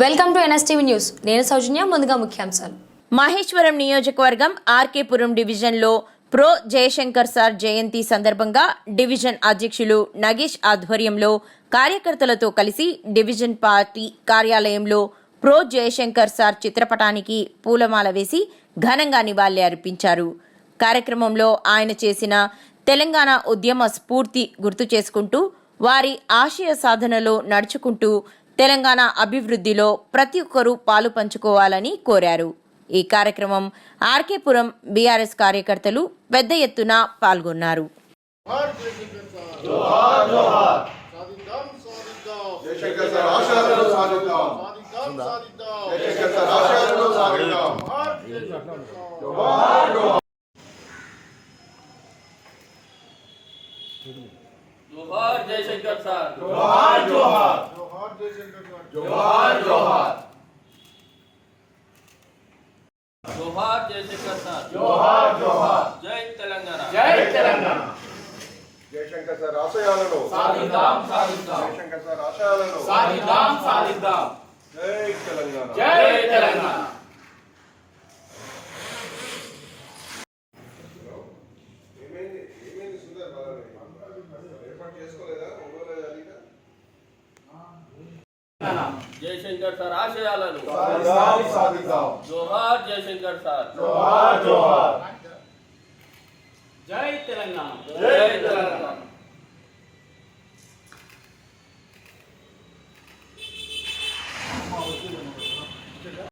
Welcome to NSTV news. నేను సౌజన్య ముందుగా ముఖ్యాంశాలు. మహేశ్వరం నియోజకవర్గం ఆర్కేపురం డివిజన్లో ప్రో జయశంకర్ సార్ జయంతి సందర్భంగా డివిజన్ అధ్యక్షులు నగేష్ ఆధ్వర్యంలో కార్యకర్తలతో కలిసి డివిజన్ పార్టీ కార్యాలయంలో ప్రో జయశంకర్ సార్ చిత్రపటానికి పూలమాల వేసి ఘనంగా నివాళి అర్పించారు. కార్యక్రమంలో ఆయన చేసిన తెలంగాణ ఉద్యమ స్ఫూర్తి గుర్తు చేసుకుంటూ వారి ఆశయ సాధనలో నడుచుకుంటూ తెలంగాణ అభివృద్ధిలో ప్రతి ఒక్కరూ పాలు పంచుకోవాలని కోరారు. ఈ కార్యక్రమం ఆర్కేపురం బీఆర్ఎస్ కార్యకర్తలు పెద్ద ఎత్తున పాల్గొన్నారు. జయశంకర్ సార్. భారతదేశం జోహార్. జోహార్ జోహార్ జయశంకర్ సార్ జోహార్ జోహార్. జై తెలంగాణ. జై తెలంగాణ. జయశంకర్ సార్ ఆశయాలను సాధిద్దాం సాధిద్దాం. జయశంకర్ సార్ ఆశయాలను సాధిద్దాం సాధిద్దాం. జై తెలంగాణ. జై తెలంగాణ. జయశంకర్ సార్ ఆశయాలను. జోహార్ జయశంకర్ సార్. జోహార్ జోహార్. జై తెలంగాణ. జై తెలంగాణ.